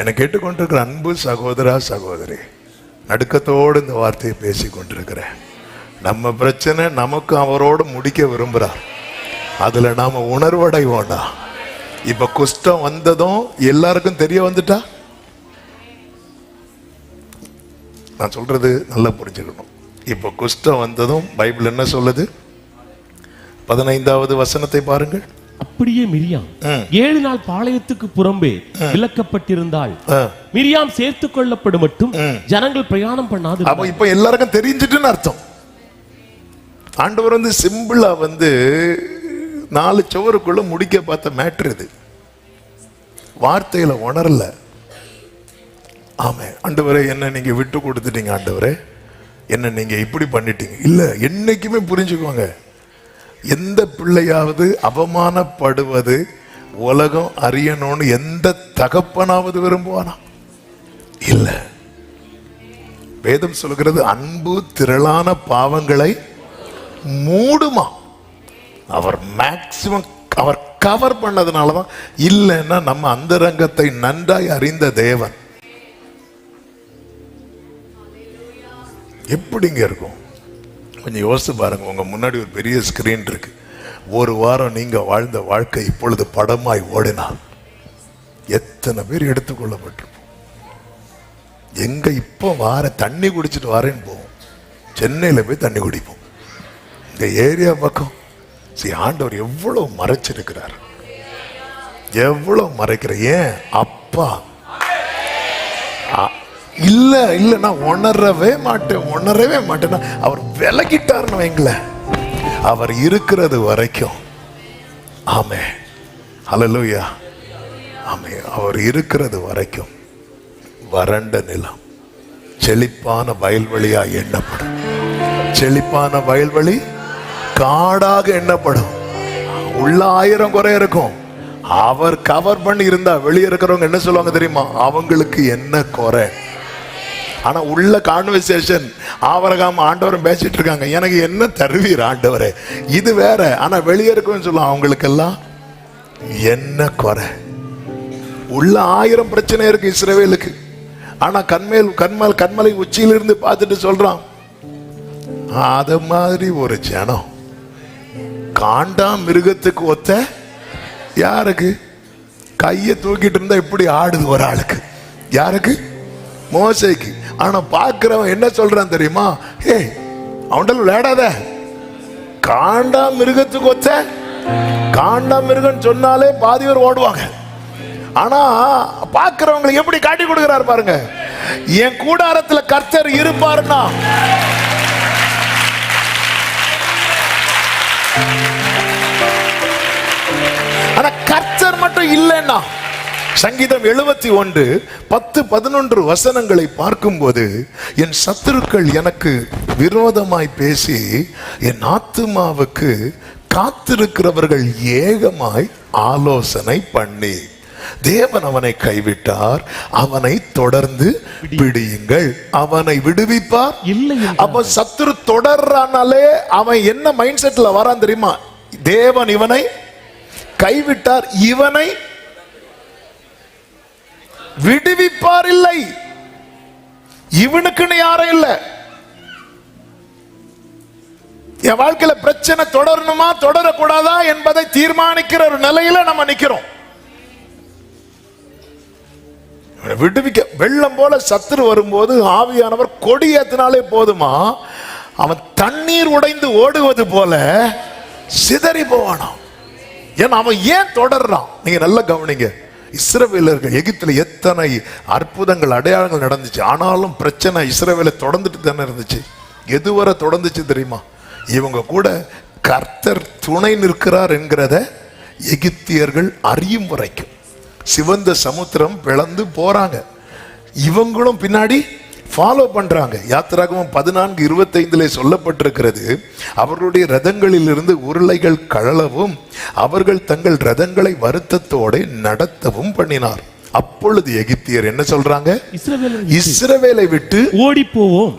என்னை கேட்டுக்கொண்டிருக்கிற அன்பு சகோதரா சகோதரி நடுக்கத்தோடு இந்த வார்த்தையை பேசி கொண்டிருக்கிறேன். நம்ம பிரச்சனை நமக்கு அவரோடு முடிக்க விரும்புகிறார் அதில் நாம் உணர்வடைவோண்டா இப்போ குஷ்டம் வந்ததும் எல்லாருக்கும் தெரிய வந்துட்டா? நான் சொல்கிறது நல்லா புரிஞ்சுக்கணும். இப்போ குஷ்டம் வந்ததும் பைபிள் என்ன சொல்லுது? பதினைந்தாவது வசனத்தை பாருங்கள். அப்படியே மிரியாம். ஏழு நாள் பாளையத்துக்கு புறம்பே விலக்கப்பட்டிருந்தாள் ஆ. மிரியாம் சேர்த்துக் கொள்ளப்படும் மட்டும். ஜனங்கள் பிரயாணம் பண்ணாது அப்ப இப்ப எல்லாருக்கும் தெரிஞ்சிட்டுன்னு அர்த்தம். ஆண்டவர் வந்து சிம்பிளா வந்து நாலு சுவருக்குள்ள முடிக்க பார்த்த மேட்ரு இது. வார்த்தையில உணரல. ஆமே ஆண்டவரே என்ன நீங்க விட்டு கொடுத்துட்டீங்க ஆண்டவரே. என்ன நீங்க இப்படி பண்ணிட்டீங்க. இல்ல என்னைக்குமே புரிஞ்சுக்கோங்க. எந்த பிள்ளையாவது அவமானப்படுவது உலகம் அறியணும்னு எந்த தகப்பனாவது விரும்புவானா? இல்ல. வேதம் சொல்கிறது அன்பு திரளான பாவங்களை மூடுமா? அவர் மேக்சிமம் அவர் கவர் பண்ணதுனால தான். இல்லைன்னா நம்ம அந்தரங்கத்தை நன்றாய் அறிந்த தேவன். எப்படிங்க இருக்கும்? கொஞ்சம் யோசிச்சு பாருங்க. உங்க முன்னாடி ஒரு பெரிய ஸ்கிரீன் இருக்கு. ஒரு வாரம் நீங்க வாழ்ந்த வாழ்க்கை இப்பொழுது படமாய் ஓடினால் எத்தனை பேர் எடுத்துக்கொள்ளப்பட்டிருப்போம். எங்க இப்போ வார தண்ணி குடிச்சிட்டு வரேன்னு போவோம். சென்னையில போய் தண்ணி குடிப்போம். இந்த ஏரியா பக்கம் சரி ஆண்டவர் எவ்வளவு மறைச்சிருக்கிறார். எவ்வளவு மறைக்கிற ஏன்? அப்பா. இல்லை இல்லை நான் உணரவே மாட்டேன் உணரவே மாட்டேன்னா அவர் விலகிட்டாருன்னு வைங்களேன் அவர் இருக்கிறது வரைக்கும். ஆமே. ஹலலூயா ஆமே. அவர் இருக்கிறது வரைக்கும் வறண்ட நிலம். செழிப்பான வயல்வெளியா எண்ணப்படும். செழிப்பான வயல்வெளி காடாக எண்ணப்படும். உள்ள ஆயிரம் குறை இருக்கும். அவர் கவர் பண்ணி இருந்தா வெளியே இருக்கிறவங்க என்ன சொல்லுவாங்க தெரியுமா? அவங்களுக்கு என்ன குறை? ஆனா உள்ள கான்வர்சேஷன் ஆவரகாம் ஆண்டவரும் பேசிட்டு இருக்காங்க. எனக்கு என்ன தருவீர் ஆண்டவரே? இது வேற. ஆனா வெளியே இருக்கவங்க சொல்லலாம் அவங்களுக்கெல்லாம் என்ன குறை? உள்ள ஆயிரம் பிரச்சனை இருக்கு இஸ்ரவேலுக்கு. ஆனா கண்மேல் கண்மல் கண்மலை உச்சியிலிருந்து பார்த்துட்டு சொல்றான் அத மாதிரி ஒரு ஜனம் காண்டா மிருகத்துக்கு ஒத்த யாருக்கு? கையை தூக்கிட்டு இருந்தா எப்படி ஆடுது ஒரு ஆளுக்கு? யாருக்கு? மோசைக்கு. ஆனா பார்க்கிறவன் என்ன சொல்றான் தெரியுமா? ஏ அவன்டல் விளையாடாத. காண்டா மிருகத்துக்கு வச்ச காண்டா மிருகன் சொன்னாலே பாதி பேர் ஓடுவாங்க. ஆனா பார்க்கிறவங்களுக்கு எப்படி காட்டி கொடுக்கிறார் பாருங்க. என் கூடாரத்துல கர்த்தர் இருப்பாருன்னா. ஆனா கர்த்தர் மட்டும் இல்லைன்னா சங்கீதம் எழுபத்தி ஒன்று பத்து பதினொன்று வசனங்களை பார்க்கும்போது என் சத்துருக்கள் எனக்கு விரோதமாய் பேசி என் ஆத்துமாவுக்கு காத்திருக்கிறவர்கள் ஏகமாய் ஆலோசனை பண்ணி தேவன் அவனை கைவிட்டார். அவனை தொடர்ந்து பிடியுங்கள். அவனை விடுவிப்பார். இல்லை. அப்ப சத்துரு தொடர்றானாலே அவன் என்ன மைண்ட் செட்ல வரான் தெரியுமா? தேவன் இவனை கைவிட்டார். இவனை விடுவிப்பார் இல்லை இவனுக்குன்னு யாரும் இல்லை. என் வாழ்க்கையில பிரச்சனை தொடரணுமா தொடரக்கூடாதா என்பதை தீர்மானிக்கிற ஒரு நிலையில நம்ம நிக்கிறோம். விடுவிக்க வெள்ளம் போல சத்துரு வரும்போது ஆவியானவர் கொடி ஏத்தினாலே போதுமா? அவன் தண்ணீர் உடைந்து ஓடுவது போல சிதறி போவானாம். ஏன்னா அவன் ஏன் தொடர்றான்? நீங்க நல்லா கவனிங்க. இஸ்ரவேலர்கள் எகிப்தில் எத்தனை அற்புதங்கள் அடையாளங்கள் நடந்துச்சு. ஆனாலும் பிரச்சனை இஸ்ரவேலை தொடர்ந்துட்டு தானே இருந்துச்சு. எதுவரை தொடர்ந்துச்சு தெரியுமா? இவங்க கூட கர்த்தர் துணை நிற்கிறார் என்கிறத எகிப்தியர்கள் அறியும் வரைக்கும். சிவந்த சமுத்திரம் பிளந்து போறாங்க. இவங்களும் பின்னாடி ஃபாலோ பண்றாங்க. யாத்திராகமம் பதினான்கு இருபத்தைந்துல சொல்லப்பட்டிருக்கிறது அவர்களுடைய ரதங்களிலிருந்து உருளைகள் கழலவும் அவர்கள் தங்கள் ரதங்களை வருத்தத்தோட நடத்தவும் பண்ணினார். அப்பொழுது எகிப்தியர் என்ன சொல்றாங்க? இஸ்ரவேலை விட்டு ஓடி போவோம்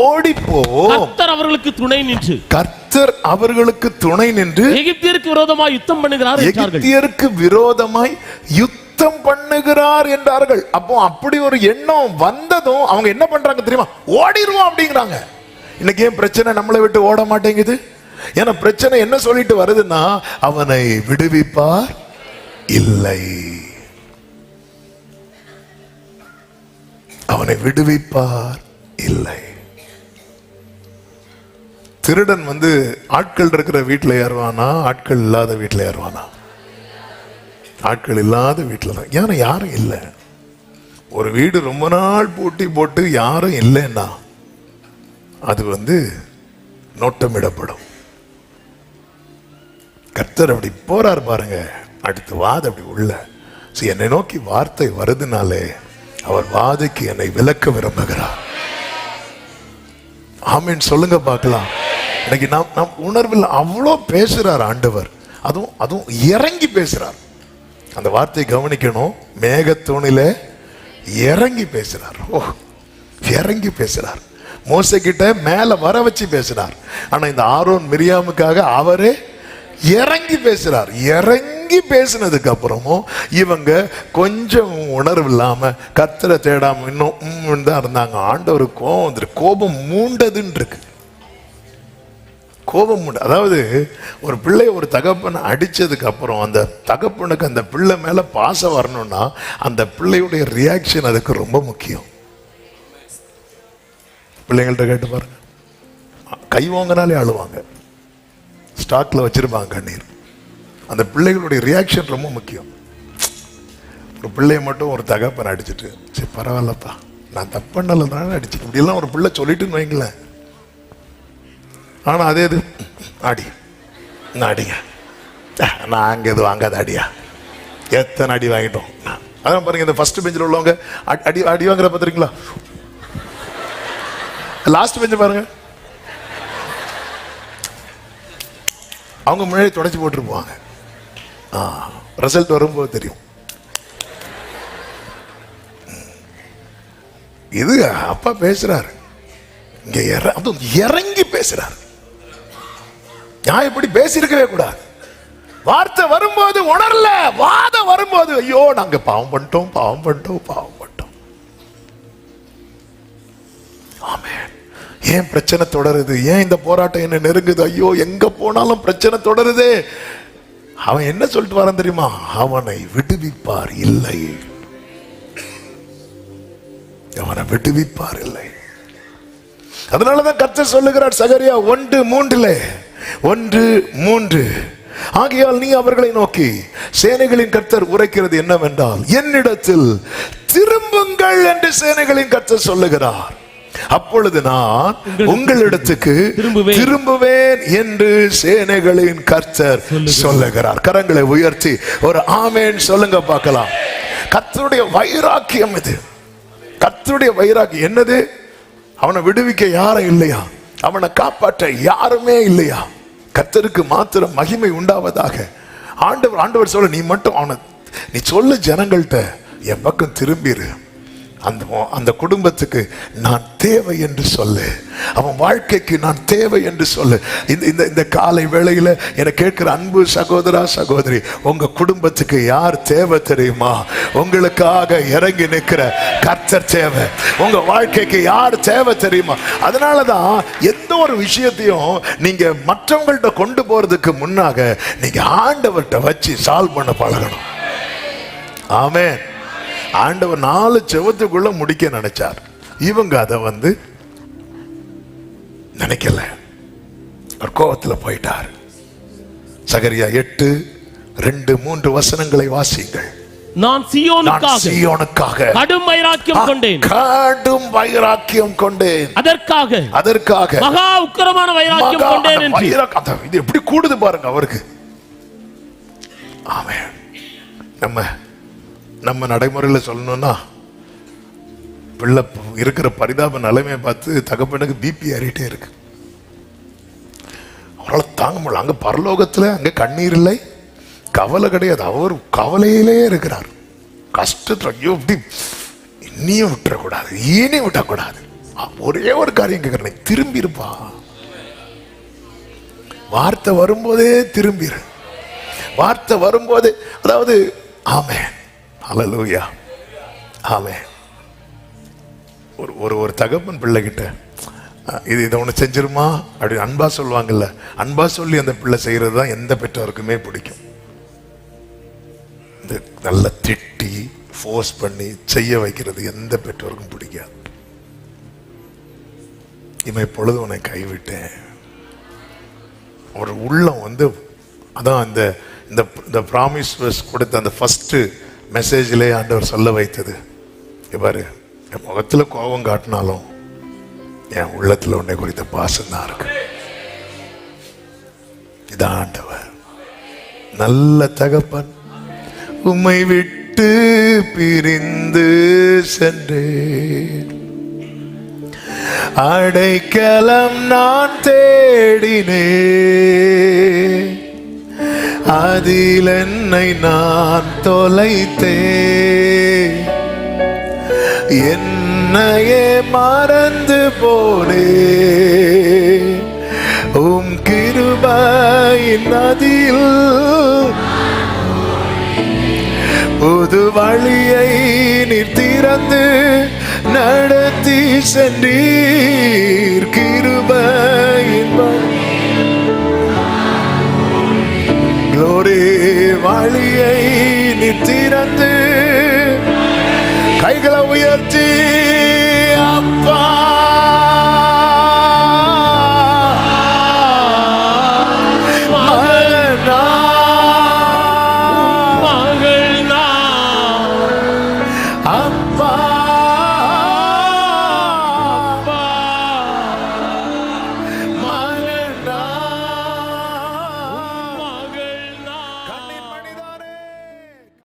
ஓடி போவோம் கர்த்தர் அவர்களுக்கு துணை நின்று. கர்த்தர் அவர்களுக்கு துணை நின்று எகிப்தியருக்கு விரோதமாக யுத்தம் பண்ணுகிறார் எகிப்தியருக்கு விரோதமாய் யுத்தம் யுத்தம் பண்ணுகிறார் என்றார்கள். அப்போ அப்படி ஒரு எண்ணம் வந்ததும் அவங்க என்ன பண்றாங்க தெரியுமா? ஓடிடுவோம் அப்படிங்கிறாங்க. இன்னைக்கு ஏன் பிரச்சனை நம்மளை விட்டு ஓட மாட்டேங்குது? ஏன்னா பிரச்சனை என்ன சொல்லிட்டு வருதுன்னா அவனை விடுவிப்பார் இல்லை. அவனை விடுவிப்பார் இல்லை. திருடன் வந்து ஆட்கள் இருக்கிற வீட்டில் ஏறுவானா? ஆட்கள் இல்லாத வீட்டில் ஏறுவானா? ஆட்கள் இல்லாத வீட்டில் தான். ஏன்னா யாரும் இல்லை. ஒரு வீடு ரொம்ப நாள் பூட்டி போட்டு யாரும் இல்லைன்னா அது வந்து நோட்டமிடப்படும். கர்த்தர் அப்படி போறார் பாருங்க. அடுத்து வாது அப்படி உள்ள. See, என்னை நோக்கி வார்த்தை வருதுனாலே அவர் வாதைக்கு என்னை விலக்க விரும்புகிறார். ஆமீன். சொல்லுங்க பார்க்கலாம். இன்னைக்கு நாம் நாம் உணர்வில் அவ்வளோ பேசுறார் ஆண்டவர். அதுவும் அதுவும் இறங்கி பேசுறார். அந்த வார்த்தையை கவனிக்கணும். மேகத்தூணிலே இறங்கி பேசுறார் ஓ. இறங்கி பேசுறார் மோசை கிட்ட மேல வர வச்சு பேசுறார் ஆனா இந்த ஆரோன் மிரியாமுக்காக அவரே இறங்கி பேசுறார் இறங்கி பேசினதுக்கு அப்புறமும் இவங்க கொஞ்சம் உணர்வு இல்லாம கத்தரை தேடாம இன்னும் தான் இருந்தாங்க. ஆண்டவர் கோபம் கோபம் மூண்டதுன்னு இருக்கு. கோபம் உண்டு. அதாவது ஒரு பிள்ளை ஒரு தகப்பனை அடித்ததுக்கு அப்புறம் அந்த தகப்பனுக்கு அந்த பிள்ளை மேலே பாசம் வரணும்னா அந்த பிள்ளையுடைய ரியாக்ஷன் அதுக்கு ரொம்ப முக்கியம். பிள்ளைங்கள்ட்ட கேட்டு பாருங்க கை வாங்கினாலே அழுவாங்க. ஸ்டாக்ல வச்சிருப்பாங்க கண்ணீர். அந்த பிள்ளைகளுடைய ரியாக்ஷன் ரொம்ப முக்கியம். ஒரு பிள்ளைய மட்டும் ஒரு தகப்பனை அடிச்சிட்டு சரி பரவாயில்லப்பா. நான் தப்பு பண்ணலனால அடிச்சு இப்படிலாம் ஒரு பிள்ளை சொல்லிட்டுன்னு வைங்களேன். ஆனால் அதே இது. அடி. நான் அடிங்க. நான் அங்கே எதுவும் வாங்காத அடியா. எத்தனை அடி வாங்கிட்டோம். அதான் பாருங்க இந்த ஃபர்ஸ்ட் பெஞ்சில் உள்ளவங்க அடி- அடி அடி வாங்குற பார்த்துருக்கீங்களா? லாஸ்ட் பெஞ்சு பாருங்க. அவங்க முன்னாடி தொடச்சி போட்டு போவாங்க. ரிசல்ட் வரும்போது தெரியும். இது அப்பா பேசுறாரு. இங்க இற- அதுவும் இறங்கி பேசுறாரு. நான் இப்படி பேசியிருக்கவே கூடாது. வார்த்தை வரும்போது உணரல வாதம் வரும்போது ஐயோ நாங்க பாவம் பண்ணிட்டோம் பாவம் பண்ணிட்டோம் பாவம் பண்ணிட்டோம். ஆமே ஏன் பிரச்சனை தொடருது? ஏன் இந்த போராட்டம் என்ன நெருங்குது? ஐயோ எங்க போனாலும் பிரச்சனை தொடருதே. அவன் என்ன சொல்லிட்டு வரான் தெரியுமா? அவனை விடுவிப்பார் இல்லை. அவனை விடுவிப்பார் இல்லை. அதனாலதான் கத்த சொல்லுகிறார் சகரியா ஒன்று மூன்றுல ஒன்று மூன்று. ஆகையால் நீ அவர்களை நோக்கி சேனைகளின் கர்த்தர் உரைக்கிறது என்னவென்றால் என்னிடத்தில் திரும்புங்கள் என்று சேனைகளின் கர்த்தர் சொல்லுகிறார். அப்பொழுது நான் உங்களிடத்துக்கு திரும்புவேன். என்று சேனைகளின் கர்த்தர் சொல்லுகிறார். கரங்களை உயர்த்தி ஒரு ஆமேன் சொல்லுங்க பார்க்கலாம். கர்த்தருடைய வைராக்கியம் இது. கர்த்தருடைய வைராக்கியம் என்னது? அவனை விடுவிக்க யாரும் இல்லையா? அவனை காப்பாற்ற யாருமே இல்லையா? கர்த்தருக்கு மாத்திரம் மகிமை உண்டாவதாக. ஆண்டவர் ஆண்டவர் சொல்ல நீ மட்டும் அவனை நீ சொல்லு ஜனங்கள்கிட்ட என் பக்கம் திரும்பிடு அந்த அந்த குடும்பத்துக்கு நான் தேவை என்று சொல்லு. அவன் வாழ்க்கைக்கு நான் தேவை என்று சொல்லு. இந்த இந்த இந்த காலை வேளையில் என கேட்கிற அன்பு சகோதரா சகோதரி உங்கள் குடும்பத்துக்கு யார் தேவை தெரியுமா? உங்களுக்காக இறங்கி நிற்கிற கர்த்தர் தேவை. உங்கள் வாழ்க்கைக்கு யார் தேவை தெரியுமா? அதனால அதனாலதான் எந்த ஒரு விஷயத்தையும் நீங்க மற்றவங்கள்ட்ட கொண்டு போறதுக்கு முன்னாக நீங்க ஆண்டவர்கிட்ட வச்சு சால்வ் பண்ண பழகணும். ஆமென். ஆண்டவர் நாலு செவத்துக்குள்ள முடிக்க நினைச்சார். இவங்க அதை வந்து நினைக்கல. அவர் கோபத்தில் போயிட்டார். சகரியா எட்டு ரெண்டு மூன்று வசனங்களை வாசியுங்கள். நான் சியோனுக்காக சீயோனுக்காக. கடும் வைராக்கியம் கொண்டேன். கடும் வைராக்கியம் கொண்டேன். அதற்காக அதற்காக. மகா உக்கிரமான வைராக்கியம் கொண்டேன் என்று. இது எப்படி கூடுது பாருங்க அவருக்கு. ஆமென். நம்ம நம்ம நடைமுறையில சொல்லணும்னா பிள்ளை இருக்கிற பரிதாப நிலைமையை பார்த்து தகப்பனுக்கு பிபி ஏறிட்டே இருக்கு. அவரால் தாங்க முடியல. அங்க பரலோகத்துல அங்க கண்ணீர் இல்லை. கவலை கிடையாது. அவர் கவலையிலேயே இருக்கிறார். கஷ்டத்தில் ஐயோ இப்படி இனியும் விட்டுறக்கூடாது இனி விட்டக்கூடாது ஒரே ஒரு காரியம் கேட்கிறேன் திரும்பி இருப்பா வார்த்தை வரும்போதே திரும்பிரு. வார்த்தை வரும்போது அதாவது ஆமே அலலூயா ஆமே ஒரு ஒரு ஒரு தகப்பன் பிள்ளைகிட்ட இது இதை ஒன்று செஞ்சிருமா? அப்படின்னு அன்பா சொல்லுவாங்கல்ல. அன்பா சொல்லி அந்த பிள்ளை செய்கிறது தான் எந்த பெற்றோருக்குமே பிடிக்கும். நல்லா திட்டி ஃபோர்ஸ் பண்ணி செய்ய வைக்கிறது எந்த பெற்றோருக்கும் பிடிக்காது. இவன் இப்பொழுது உன்னை கைவிட்டேன். ஒரு உள்ளம் வந்து அதான் இந்த இந்த இந்த ப்ராமிஸ் கொடுத்த அந்த ஃபஸ்ட்டு மெசேஜிலே ஆண்டவர் சொல்ல வைத்தது. பாரு என் முகத்தில் கோபம் காட்டினாலும் என் உள்ளத்தில் உன்னை குறித்த பாசம்தான் இருக்கு. இதான் ஆண்டவர். நல்ல தகப்பன் உம்மை விட்டு பிரிந்து சென்றேன். அடைக்கலம் நான் தேடினே அதில் என்னை நான் தொலைத்தே என்னையே மறந்து போனே உம் கிருபாயின் நதியில் புது வழியை நீர் திறந்து நடத்தி சென்றீர். கிருபையின் வழி- வழியை நீர் திறந்து